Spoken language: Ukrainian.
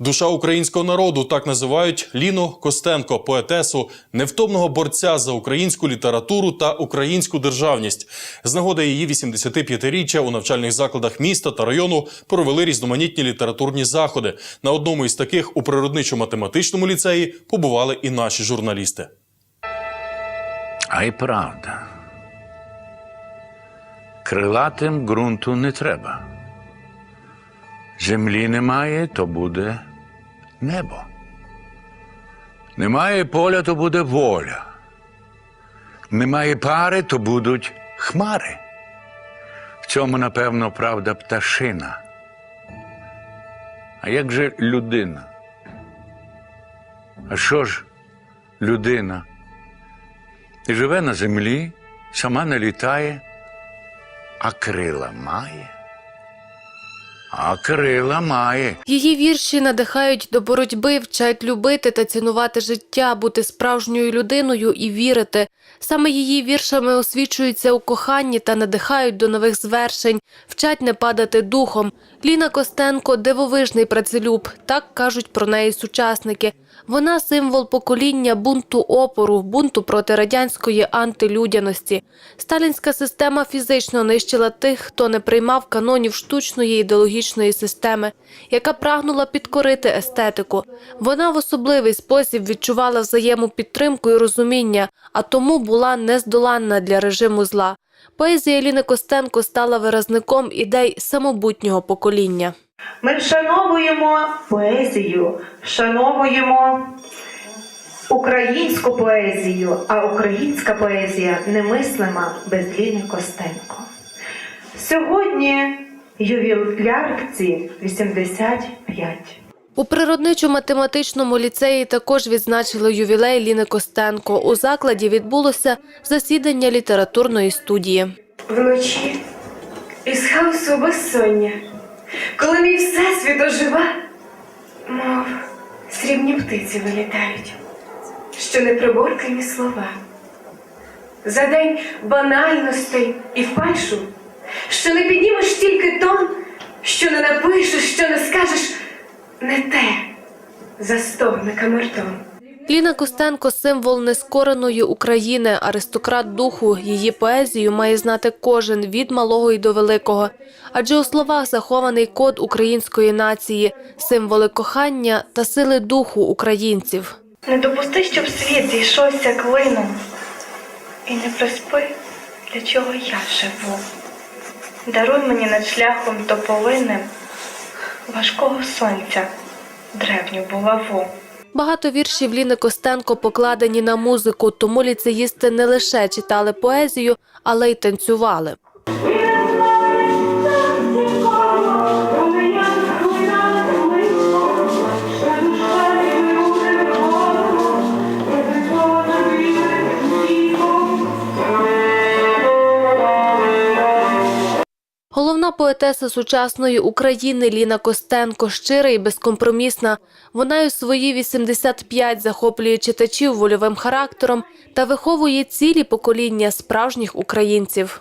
Душа українського народу так називають Ліну Костенко, поетесу, невтомного борця за українську літературу та українську державність. З нагоди її 85-річчя у навчальних закладах міста та району провели різноманітні літературні заходи. На одному із таких у природничо-математичному ліцеї побували і наші журналісти. А й правда. Крилатим ґрунту не треба. Землі немає, то буде небо. Немає поля, то буде воля. Немає пари, то будуть хмари. В цьому, напевно, правда пташина. А як же людина? А що ж людина? І живе на землі, сама не літає, а крила має. А крила має. Її вірші надихають до боротьби, вчать любити та цінувати життя, бути справжньою людиною і вірити. Саме її віршами освічуються у коханні та надихають до нових звершень, вчать не падати духом. Ліна Костенко дивовижний працелюб, так кажуть про неї сучасники. Вона символ покоління бунту опору, бунту проти радянської антилюдяності. Сталінська система фізично нищила тих, хто не приймав канонів штучної ідеологічної системи, яка прагнула підкорити естетику. Вона в особливий спосіб відчувала взаємопідтримку і розуміння, а тому була нездоланна для режиму зла. Поезія Ліни Костенко стала виразником ідей самобутнього покоління. Ми вшановуємо поезію, вшановуємо українську поезію, а українська поезія немислима без Ліни Костенко. Сьогодні ювілярці 85. У природничо-математичному ліцеї також відзначили ювілей Ліни Костенко. У закладі відбулося засідання літературної студії. Вночі із хаосу безсоння, коли мій всесвіт ожива, мов срібні птиці вилітають, що неприборкані слова. За день банальностей і фальшу, що не піднімеш тільки тон, що не напишеш, що не скажеш не те, застогне камертон. Ліна Костенко символ нескореної України, аристократ духу. Її поезію має знати кожен від малого й до великого. Адже у словах захований код української нації, символи кохання та сили духу українців. Не допусти, щоб світ зійшовся клином. І не приспи, для чого я живу. Даруй мені над шляхом тополинним важкого сонця, древню булаву. Багато віршів Ліни Костенко покладені на музику, тому ліцеїсти не лише читали поезію, але й танцювали. Головна поетеса сучасної України Ліна Костенко щира і безкомпромісна. Вона у свої 85 захоплює читачів вольовим характером та виховує цілі покоління справжніх українців.